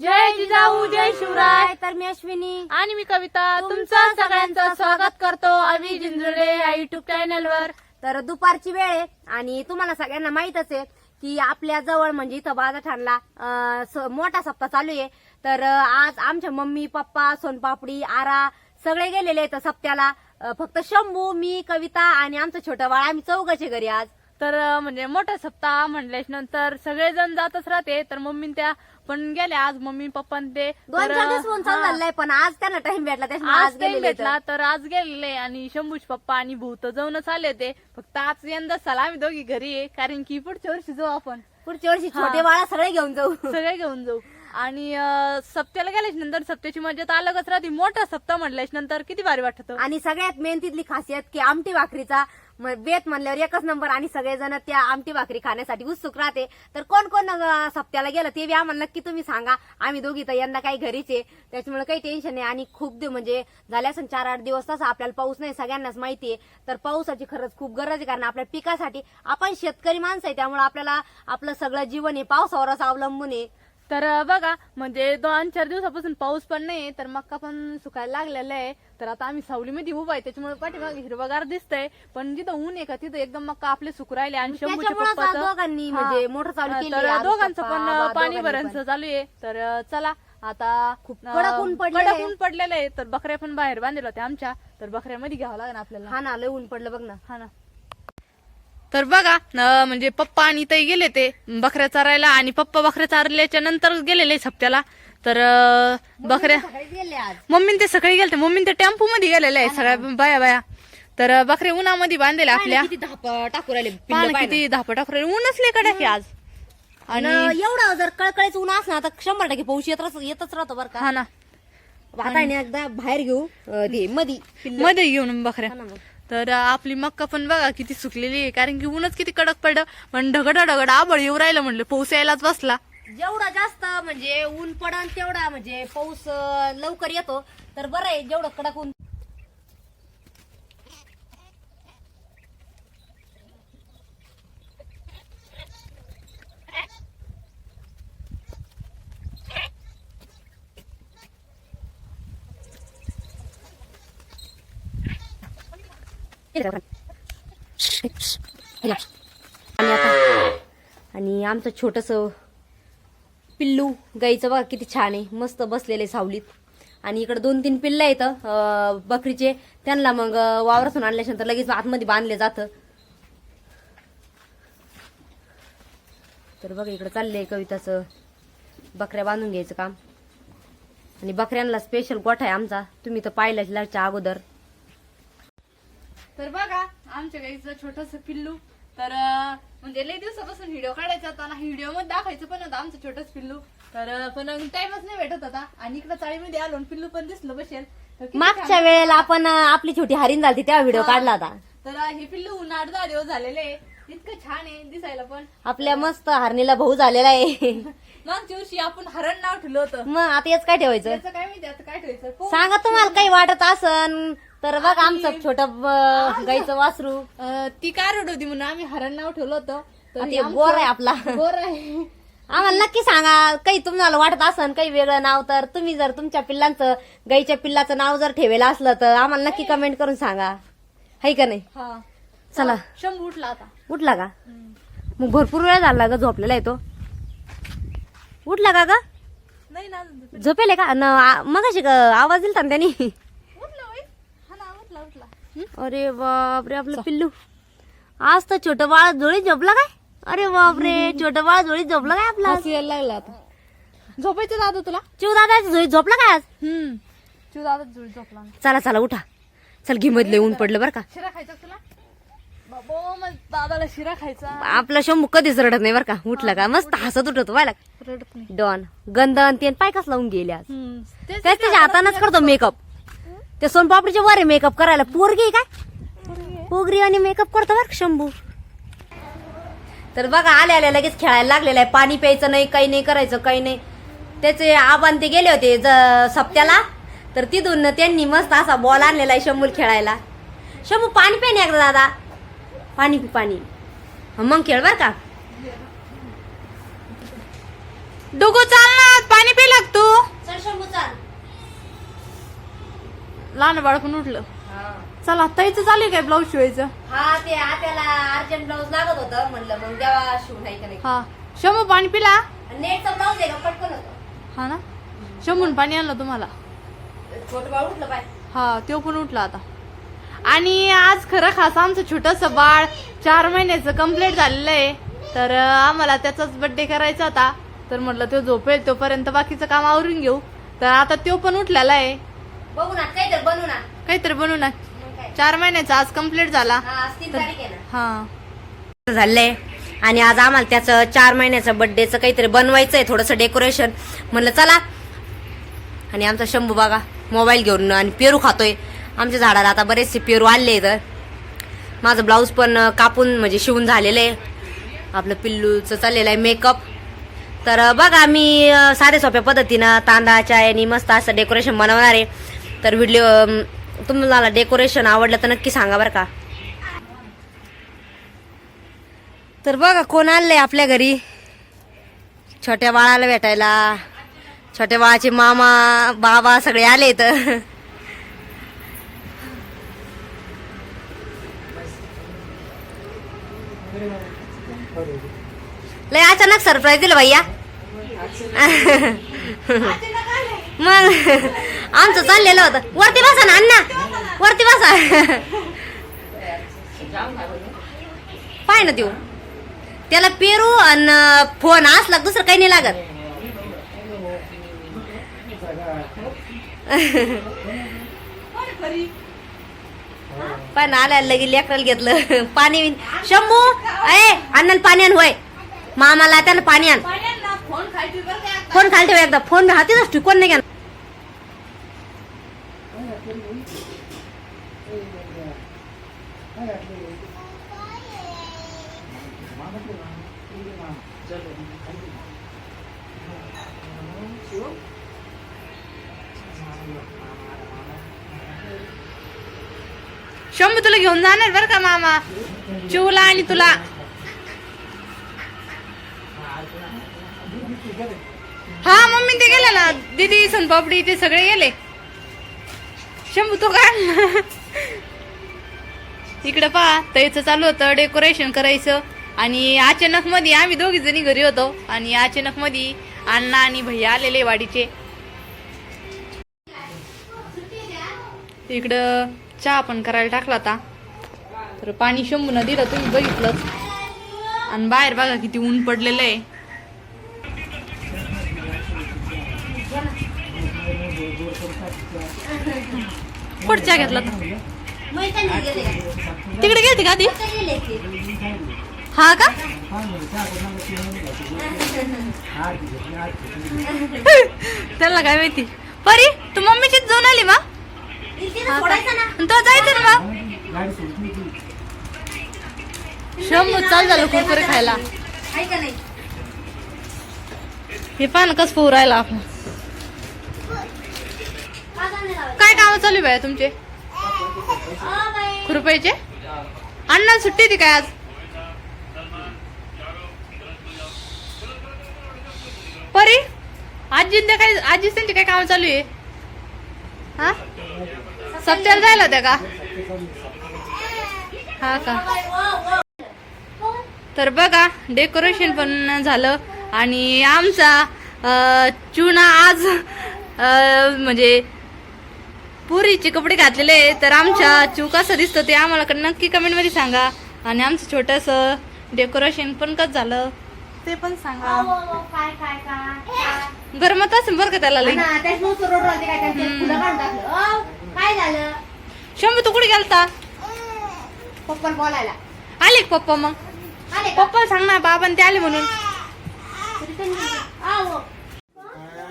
जय जिजाऊ जय शिवराय. तर मी अश्विनी. आणि मी कविता. तुमचं सगळ्यांचं स्वागत करतो आम्ही जिंजुळे या युट्यूब चॅनल वर. तर दुपारची वेळ आहे आणि तुम्हाला सगळ्यांना माहितच आहे की आपल्या जवळ म्हणजे इथं बाजारठाणला अं, स- मोठा सप्ताह चालू आहे. तर आज आमच्या मम्मी पप्पा सोनपापडी आरा सगळे गेलेले आहेत सप्त्याला. फक्त शंभू मी कविता आणि आमचं छोटं बाळ. आम्ही चौघाचे घरी आज. तर म्हणजे मोठा सप्ताह म्हणल्याच नंतर सगळेजण जातच राहते. तर मम्मी त्या पण गेल्या आज मम्मी पप्पा ते दोन तर, चार दिवस फोन चालू हा. झालाय पण आज त्यांना टाइम भेटला त्याच्यामुळे आज गेलेले भेटला तर. आज गेलेले आणि शंभूज पप्पा आणि भाऊ तर जाऊनच आले होते. फक्त आज यंदा चला आम्ही दोघी घरी आहे कारण की पुढच्या वर्षी जाऊ आपण. पुढच्या वर्षी. छोटे बाळा सगळे घेऊन जाऊ. सगळे घेऊन जाऊ. आणि अं, सप्त्याला गेल्याच नंतर सप्त्याची मजा तर अलगच राहते. मोठा सप्ताह म्हणल्याच नंतर किती भारी वाटत. आणि सगळ्यात मेन तिथली खासियत की आमटी भाकरीचा बेत म्हणल्यावर एकच नंबर आणि सगळेजण त्या आमटी भाकरी खाण्यासाठी उत्सुक राहते. तर कोण कोण सप्त्याला गेलं ते बी आम्हाला नक्की तुम्ही सांगा. आम्ही दोघी तर यंदा काही घरीच आहे. त्याच्यामुळे काही टेन्शन नाही. आणि खूप म्हणजे झाल्या असं चार आठ दिवस तसा आपल्याला पाऊस नाही सगळ्यांनाच माहिती आहे. तर पावसाची खरंच खूप गरज आहे कारण आपल्या पिकासाठी आपण शेतकरी माणसं आहे. त्यामुळे आपल्याला आपलं सगळं जीवन आहे पावसावरच अवलंबून आहे. तर बघा म्हणजे दोन चार दिवसापासून पाऊस पण नाही तर मक्का पण सुकायला लागलेला आहे. तर आता आम्ही सावलीमध्ये उभा आहे त्याच्यामुळे पाठीमागे हिरवगार दिसतंय. पण जिथं ऊन आहे का तिथं एकदम मक्का आपले सुकू राहिले आणि शंभूच्या त्याच्यामुळेच आज पप्पाचं दोघांनी. म्हणजे मोटर चालू केली तर दोघांचं पण पाणी दोघांनी भरायचं चालू आहे. तर चला आता खूप कडक ऊन पडलेलं आहे. ऊन पडलेलं आहे. तर बकऱ्या पण बाहेर बांधलेल्या होत्या आमच्या. तर बकऱ्यामध्ये घ्यावं लागेल आपल्याला. हा ना लय ऊन पडलं बघ ना. हा ना. तर बघा न, म्हणजे पप्पा आणि ताई गेले ते बकऱ्या चारायला आणि पप्पा बकऱ्या चारल्याच्या नंतर गेलेले सप्त्याला. तर बकऱ्या मम्मीन ते सकाळी गेले मम्मीन ते टेम्पो मध्ये गेलेले आहे सगळ्या बाया बाया. तर बकऱ्या उन्हामध्ये बांधलेले आपल्या. किती धाप टाकू राहिले ऊनच आहे आज. आणि एवढं जर कळकळीचं ऊन असं तर शंभर टक्के पाऊस येतच येतच राहतो बरं का. हा ना. आता एकदा बाहेर घेऊ अं, ते मधी पिल्लं. मध्ये घेऊन बकऱ्या. तर आपली मक्का पण बघा किती सुकलेली आहे. कारण की ऊनच किती कडक पडलं. पण ढगड ढगड आबळ येऊ राहिलं म्हणलं. पाऊस यायलाच बसला. जेवढा जास्त म्हणजे ऊन पडन तेवढा म्हणजे पाऊस लवकर येतो. तर बरं आहे जेवढं कडक ऊन आणि आता आणि आमचं छोटस पिल्लू गाईचं बघा किती छान आहे. मस्त बसलेले सावलीत. आणि इकडे दोन तीन पिल्ल आहेत बकरीचे. त्यांना मग वावरातून आणल्यानंतर लगेच आतमध्ये बांधले जातं. तर बघा इकडे चाललंय कविताचं. बकऱ्या बांधून घ्यायचं काम. आणि बकऱ्यांना स्पेशल गोठा आहे आमचा. तुम्ही तर पाहिलं अगोदर. तर बघा आमच्या गाईचं छोटस पिल्लू. तर म्हणजे लई दिवसापासून व्हिडिओ काढायचा होता ना व्हिडिओमध्ये दाखवायचं पण होतं आमचं छोटस पिल्लू. तर पण टाइमच नाही भेटत होता. आणि इकडे चाळीमध्ये आलो आणि पिल्लू पण दिसलं बसेल. तर किती मागच्या छान. वेळेला आपण अं, आपली छोटी हरीण झाली तेव्हा व्हिडिओ. काढला होता. तर हे पिल्लू आठ दहा दिवस झालेले आहे. इतकं छान आहे दिसायला पण. आपल्या मस्त हरणीला भाऊ झालेला आहे. मागच्या वर्षी आपण हरण नाव ठेवलं होतं. मग आता याच काय ठेवायचं? त्याचं काय माहिती आता काय ठेवायचं. सांगा तुम्हाला काही वाटत असन. तर बघ आमचं छोट गाईचं वासरू. अं, ती काय रड होती म्हणून आम्ही हरण नाव ठेवलं होतं. तर ते हे आमचं गोर आहे आपला. गोर आहे. आम्हाला नक्की सांगा काही तुम्हाला वाटत असन काही वेगळं नाव तर तुम्ही जर तुमच्या पिल्लांचं गाईच्या पिल्लाचं नाव जर ठेवलेलं असलं तर आम्हाला नक्की कमेंट करून सांगा. हाय का नाही? हा. चला. शंभू उठला आता. उठला का? मग भरपूर वेळ झाला ग झोपलेला आहे तो. उठला का ग? नाही ना झोपेल. झोपेले का? मग आवाज दिलता ना त्यांनी उठला बाई हा ना उठला उठला हं? अरे बापरे आपलं पिल्लू. आज तर छोटं बाळ जोळी झोपला काय? अरे बापरे छोटं बाळ जोळी झोपला काय आपला यायला लागला आता. झोपायचं दादा तुला? चिव दादा झोपला काय आज? हम्म. तू दादा जुळ झोपला. चला चला उठा. चल घी मधले ऊन पडलं बरं का. शिरा खायचा तुला? बाबो मग दादाला शिरा खायचा. आपला शंभू कधीच रडत नाही बरं का. उठला का? मस्त हसत उठतो पाहिला रडत नाही. डॉन गंधन ते पाय कसला लावून गेले आज? हम्म. तेच त्याच त्याच्या हातानच करतो मेकअप ते सोनपापडीच्या वर आहे मेकअप करायला. पोरगी आहे काय? पोगरी आणि मेकअप करतो बरं का शंभू? तर बघा आल्या आल्या लगेच खेळायला लागलेलं आहे. पाणी प्यायचं नाही काही नाही करायचं काही नाही. त्याचे आबान ते गेले होते ज- सप्त्याला. तर तिथून त्यांनी मस्त असा बॉल आणलेला आहे शंभूल खेळायला. शंभू पाणी पे नाही एकदा दादा. पाणी पी पाणी. मग खेळ बर का. डोकं चाल ना पाणी पिला लहान बाळ पण उठलं. चला ताईचं चालू काय ब्लाऊज शिवायचं? हा ते आत्याला अर्जंट ब्लाऊज लागत होतं म्हणलं मग शिवून आहे का नाही? हा. शंभू पाणी पिला? नेटचा ब्लाऊज आहे का? पटकन होतं. हा ना? शंभून पाणी आणलं तुम्हाला? छोटं बाळ उठलं पाय हा तो पण उठला आता. आणि आज खरं खास आमचं छोटस बाळ चार महिन्याचं कंप्लीट झालेलं आहे. तर अं, आम्हाला त्याचाच बर्थडे करायचा होता. तर म्हटलं तो झोपेल तोपर्यंत बाकीचं काम आवरून घेऊ. तर आता तो पण उठलेला आहे. बघू ना काहीतरी बनवू ना. काहीतरी बनवू ना. मग काय? चार महिन्याचा आज कंप्लीट झाला. हा आज तीन तारीख आहे ना. हा. झालंय. आणि आज आम्हाला त्याचं चार महिन्याचं बर्थडेचं काहीतरी बनवायचंय थोडंसं डेकोरेशन म्हणलं चला. आणि आमचा शंभू बागा मोबाईल घेऊन आणि पेरू खातोय. आमच्या झाडाला आता बरेचसे पेरू आले तर माझं ब्लाऊज पण कापून म्हणजे शिवून झालेलं आहे. आपलं पिल्लूचं चाललेलं आहे मेकअप तर बघा मी अं, साध्या सोप्या पद्धतीनं तांदळाच्या आणि मस्त असं डेकोरेशन बनवणार आहे. तर व्हिडिओ तुम्हाला डेकोरेशन आवडलं तर नक्की सांगा बरं का. तर बघा कोण आलंय आपल्या घरी. छोट्या बाळाला भेटायला. छोट्या बाळाचे मामा बाबा सगळे आले तर लय अचानक सरप्राईज दिलं भैया. मग आमचं चाललेलं होतं. वरती बसा ना अण्णा. वरती बसा. पाय ना देऊ. त्याला पेरू आणि फोन असला दुसरं काही नाही लागत. पण आल्या लगे लेकराला घेतलं. पाणी शंभू ए अण्णाला पाणी आण होय. मामाला त्याला पाणी आण. फोन खाली ठेव एकदा. फोन हातीच ठिकून नाही घ्या शंभू तुला घेऊन जाणार बरं का मामा? चिवला आणि तुला. हा मम्मी ते गेला ना. दिदी सोनपापडी ते सगळे गेले. शंभू तो काय इकडे पहा त्याचं चालू होतं डेकोरेशन करायचं. आणि अचानक मध्ये आम्ही दोघी जणी घरी होतो. आणि अचानक मध्ये अण्णा आणि भैया आलेले वाडीचे. इकडं चहा पण करायला टाकला आता. तर पाणी शंभून दिलं तुम्ही बघितलं आणि बाहेर बघा किती ऊन पडलेलं आहे. चहा घेतला? तिकडे गेलती का ती हा का? त्याला काय माहिती? परी तू मम्मीचीच जाऊन आली मा? तो जायचं ना मग शंभू चाल झालं कुरकुरे खायला. हे पान कस पोहू राहिला आपण काय काम चालू आहे बाया तुमचे? खुरपायचे अण्णा सुट्टी ती काय आज? परी आजी काय आजी त्यांची काय काम चालू आहे? हा? सप्त्याला जायला होत्या का? हा का? तर बघा डेकोरेशन पण झालं आणि आमचा चुना आज म्हणजे पुरीचे कपडे घातलेले तर आमच्या चू कसं दिसतं ते आम्हाला नक्की कमेंटमध्ये सांगा. आणि आमचं छोटस डेकोरेशन पण कसं झालं? ते पण सांगा. गरमत असेल बरं का त्याला लई? काय झालं? शंभू तू कुठे गेलता? पप्पा बोलायला. आले का पप्पा मग? आले का? पप्पा सांग ना बाबा ते आले म्हणून.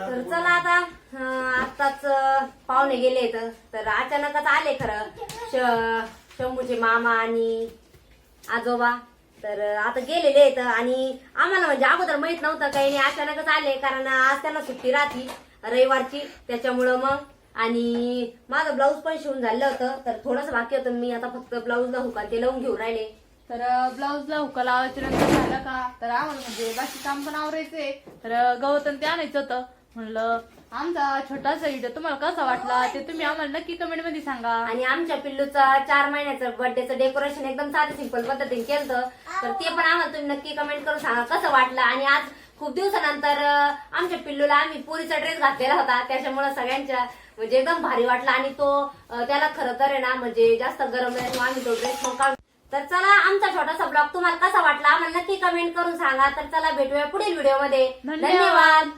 तर चला आता अं, आत्ताच अं, पाहुणे गेले तर तर अचानकच आले खरं. श- शंभूचे मामा आणि आजोबा. तर आता गेलेले आहेत आणि आम्हाला म्हणजे अगोदर माहीत नव्हतं काही नाही अचानकच आले कारण आज त्यांना सुट्टी राहती रविवारची त्याच्यामुळं मग. आणि माझं ब्लाऊज पण शिवून झालं होतं तर थोडंसं बाकी होतं. मी आता फक्त ब्लाऊजला हुका ते लावून घेऊन राहिले. तर ब्लाऊजला हुका लावायच्या नंतर झालं का? तर आम्हाला म्हणजे बाकी काम पण आवरायचंय. तर गवत आणि ते आणायचं होतं. म्हणलं आमचा छोटासा व्हिडिओ तुम्हाला कसा वाटला ते तुम्ही आम्हाला नक्की कमेंटमध्ये सांगा. आणि आमच्या पिल्लूचा चार महिन्याचं बर्थडेचं डेकोरेशन एकदम साधे सिंपल पद्धतीने केलं तर ते पण आम्हाला तुम्ही नक्की कमेंट करून सांगा कसं वाटलं. आणि आज खूप दिवसानंतर आमच्या पिल्लूला आम्ही पुरीचा ड्रेस घातलेला होता. त्याच्यामुळे सगळ्यांच्या म्हणजे एकदम भारी वाटला. आणि तो त्याला खरं तर आहे ना म्हणजे जास्त गरम नाही आम्ही तो ड्रेस मग तर चला आमचा छोटासा ब्लॉग तुम्हाला कसा वाटला? आम्हाला नक्की कमेंट करून सांगा. तर चला भेटूया पुढील व्हिडिओमध्ये. धन्यवाद.